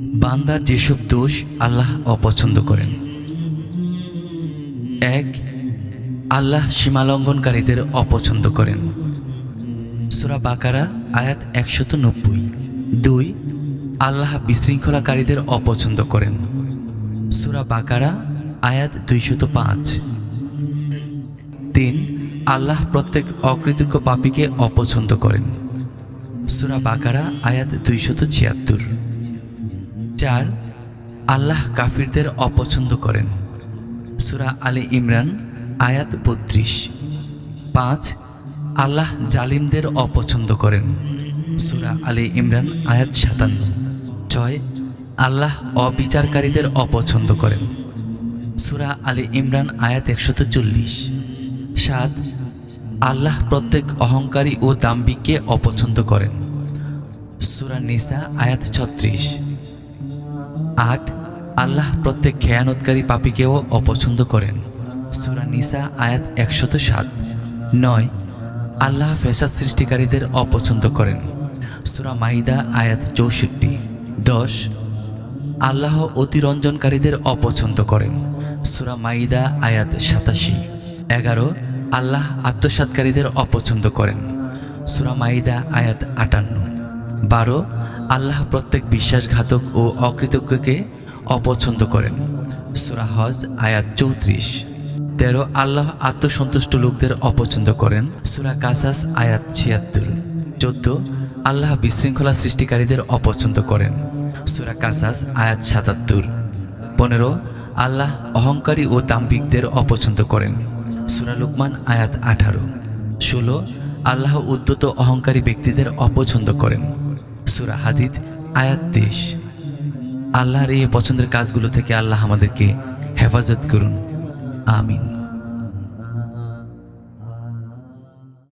বান্দার যেসব দোষ আল্লাহ অপছন্দ করেন। এক, আল্লাহ সীমালঙ্ঘনকারীদের অপছন্দ করেন। সুরা বাকারা, আয়াত একশত নব্বই। দুই, আল্লাহ বিশৃঙ্খলাকারীদের অপছন্দ করেন। সুরা বাকারা, আয়াত দুইশত পাঁচ। তিন, আল্লাহ প্রত্যেক অকৃতজ্ঞ পাপীকে অপছন্দ করেন। সুরা বাকারা, আয়াত দুইশত ছিয়াত্তর। চার আল্লাহ কাফিরদের অপছন্দ করেন। সুরা আলী ইমরান, আয়াত বত্রিশ। পাঁচ, আল্লাহ জালিমদের অপছন্দ করেন। সুরা আলী ইমরান, আয়াত সাতান্ন। ছয়, আল্লাহ অবিচারকারীদের অপছন্দ করেন। সুরা আলী ইমরান, আয়াত একশত চল্লিশ। সাত, আল্লাহ প্রত্যেক অহংকারী ও দাম্বিককে অপছন্দ করেন। সুরা নিসা, আয়াত ছত্রিশ। আট, আল্লাহ প্রত্যেক খেয়ানতকারী পাপীকেও অপছন্দ করেন। সুরা নিসা আয়াত একশত সাত। নয়, আল্লাহ ফেসাদ সৃষ্টিকারীদের অপছন্দ করেন। সুরা মাইদা আয়াত চৌষট্টি। দশ, আল্লাহ অতিরঞ্জনকারীদের অপছন্দ করেন। সুরা মাইদা আয়াত সাতাশি। এগারো, আল্লাহ আত্মসাতকারীদের অপছন্দ করেন। সুরা মাইদা আয়াত আটান্ন। বারো, আল্লাহ প্রত্যেক বিশ্বাসঘাতক ও অকৃতজ্ঞকে অপছন্দ করেন। সুরা হজ, আয়াত চৌত্রিশ। তেরো, আল্লাহ আত্মসন্তুষ্ট লোকদের অপছন্দ করেন। সুরা কাসাস, আয়াত ছিয়াত্তর। চোদ্দ, আল্লাহ বিশৃঙ্খলা সৃষ্টিকারীদের অপছন্দ করেন। সুরা কাসাস, আয়াত সাতাত্তর। পনেরো, আল্লাহ অহংকারী ও দাম্বিকদের অপছন্দ করেন। সুরা লুকমান, আয়াত আঠারো। ষোলো আল্লাহ উদ্যত অহংকারী ব্যক্তিদের অপছন্দ করেন। সুরা হাদিদ, আয়াত দেশ আল্লাহর এই পছন্দের কাজগুলো থেকে আল্লাহ আমাদেরকে হেফাজত করুন। আমিন।